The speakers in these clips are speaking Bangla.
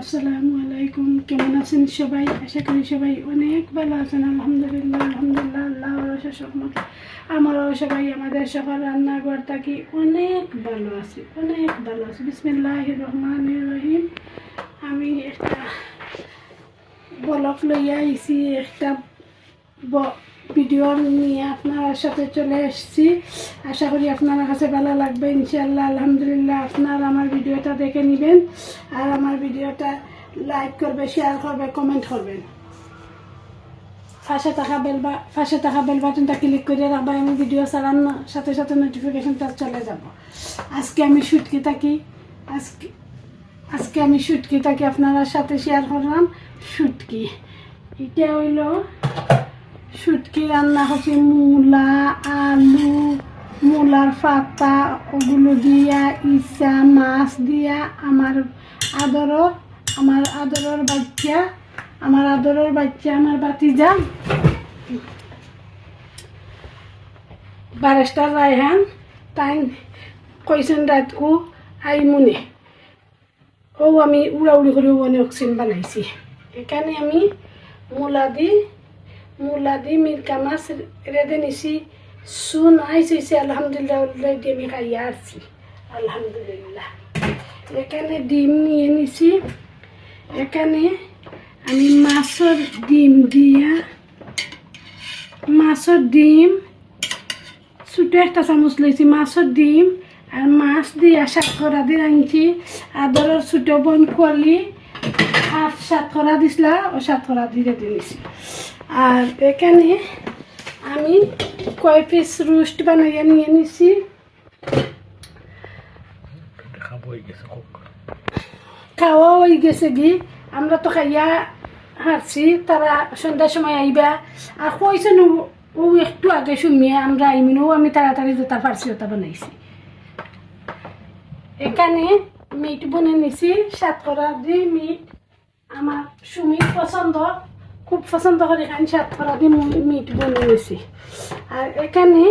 আসসালামু আলাইকুম। কেমন আছেন সবাই? আশা করি সবাই অনেক ভালো আছেন। আলহামদুলিল্লাহ আলহামদুলিল্লাহ আল্লাহ রহমত আমরাও সবাই আমাদের সবার রান্নাঘর থাকি। অনেক ভালো আছি, অনেক ভালো আছি। বিসমিল্লাহ রহমান রহিম। আমি একটা বলক লইয়া আইছি, একটা ভিডিও নিয়ে আপনার সাথে চলে এসেছি। আশা করি আপনার কাছে ভালো লাগবে ইনশাল্লাহ আলহামদুলিল্লাহ। আপনার আমার ভিডিওটা দেখে নেবেন আর আমার ভিডিওটা লাইক করবে শেয়ার করবে কমেন্ট করবেন পাশে থাকা বেল বা পাশে থাকা বেল বাটনটা ক্লিক করে রাখবা, আমি ভিডিও না সাথে সাথে নোটিফিকেশনটা চলে যাব। আজকে আমি শুটকি থাকি। আজকে আজকে আমি শুটকি থাকি, আপনারা সাথে শেয়ার করলাম শুটকি। এটা হইল শুটকি রান্না হচ্ছে মূলা, আলু, মূলার পাতা, ওগুলো দিয়া ইসা মাছ দিয়া, আমার আদরর আমার আদরের বাচ্চা, আমার আদরের বাচ্চা, আমার বাতিজা বারেস্টার রায়হান, তাই কইছেন রাতকু আই মনে। ও আমি উড়াউড়ি করে বনে অক্সিজেন বানাইছি। এখানে আমি মূলা দি মূলা দি মিরকা মাছ রেঁধে নিছি। সুন আইস হয়েছে আলহামদুলিল্লাহ অলরেডি আমি খাইয়া আসছি। আলহামদুলিল্লাহ। এখানে ডিম নিয়ে নিছি। এখানে আমি মাছের ডিম দিয়া, মাছের ডিম, ছোটো একটা চামচ লইছি মাছের ডিম, আর মাছ দিয়া সাতকরা দিয়ে আনছি। আদরের ছোটো বোন কলি হাফ সাতকরা দিছিলা ও সাতকরা দিয়ে দিয়েছি আর এখানে আমি কয় পিস রোস্ট বানাইয়া নিয়ে নিছি। খাওয়া হয়ে গেছে কি আমরা তো খাইয়া হারছি তারা সন্ধ্যার সময় আইবা। আর কইছেন ও- একটু আগে শুমিয়ে আমরা আইমিনও আমি তাড়াতাড়ি যেটা পারছি ওটা বানাইছি। এখানে মিট বনে নিছি সাত সাতকরা দিয়ে মিট আমার সুমির পছন্দ। খুব পছন্দ করে এখানে সাতকরা দিয়ে মিট বনে নিছি আর এখানে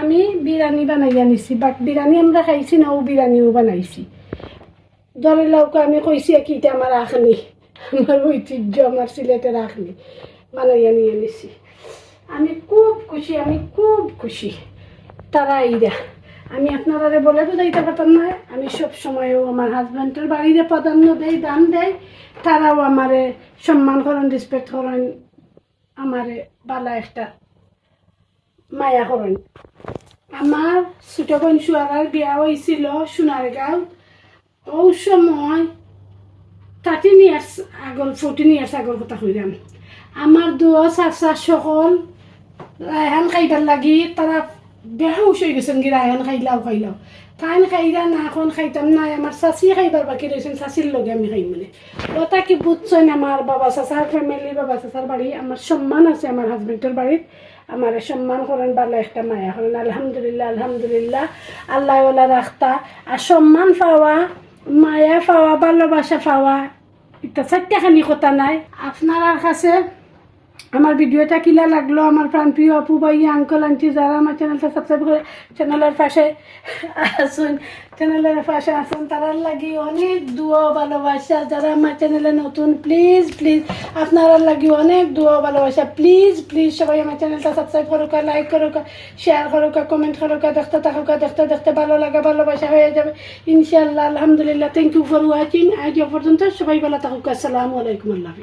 আমি বিরিয়ানি বানাই আনিছি বাট বিরিয়ানি আমরা খাইছি না, ও বিরিয়ানিও বানাইছি। ধরে লওকে আমি কইছি কি এটা আমার আখনি। আমার ঐতিহ্য, আমার সিলেটের আখনি। বানাইয়া নিয়ে নিছি। আমি খুব খুশি, আমি খুব খুশি। তারা এইরা আমি আপনারা বলে বুঝাইতে পারতাম না, আমি সব সময়ও আমার হাজব্যান্ডের বাড়িতে প্রাধান্য দেই, দান দেয় তারাও আমারে সম্মান করেন রেসপেক্ট করেন, আমারে বালা একটা মায়া করেন। আমার ছোট বোন সুয়ারার বিয়া হয়েছিল সোনারগাঁও, ও সময় থার্টিন ইয়ার্স আগর ফোরটিন ইয়ার্স আগর কথা কইলাম। আমার দুয়া চাচা সকল রায়হান খাইবার লাগি তারা বেহুশ হয়ে গেছেন কি রায়হান খাইলাও খাইলাও তাইন খাইলা না এখন খাইতাম না আমার চাচি খাইবার বাকি রয়েছেন চাচির লগে আমি খাই মানে ওটা কি বুঝছেন আমার বাবা চাচার ফ্যামিলি বাবা চাচার বাড়ি আমার সম্মান আছে আমার হাজবেন্ডের বাড়িত আমার সম্মান করেন ভালো একটা মায়া করেন আলহামদুলিল্লাহ আলহামদুলিল্লাহ আল্লাহ ওলা রাখতা আর সম্মান পাওয়া মায়া পাওয়া ভালোবাসা পাওয়া এটা চারটাখানি কথা নাই আপনার কাছে আমার ভিডিওটা কিলা লাগল, আমার প্রাণপ্রিয় আপু ভাই আঙ্কল আন্টি যারা আমার চ্যানেলটা সাবস্ক্রাইব করে চ্যানেলের পাশে আসুন চ্যানেলের পাশে আসুন, তারার লাগি অনেক দুয়া ভালোবাসা। যারা আমার চ্যানেলে নতুন প্লিজ প্লিজ আপনারা লাগি অনেক দুয়া ভালোবাসা। প্লিজ প্লিজ সবাই আমার চ্যানেলটা সাবস্ক্রাইব করুক লাইক করুক শেয়ার করুক কমেন্ট করুক, দেখতে থাকুক, দেখতে দেখতে ভালো লাগে, ভালোবাসা হয়ে যাবে। ইনশাআল্লাহ, আলহামদুলিল্লাহ থ্যাংক ইউ ফর ওয়াচিং আজ পর্যন্ত সবাই ভালো থাকুক। আসসালামু আলাইকুম, আল্লাহ।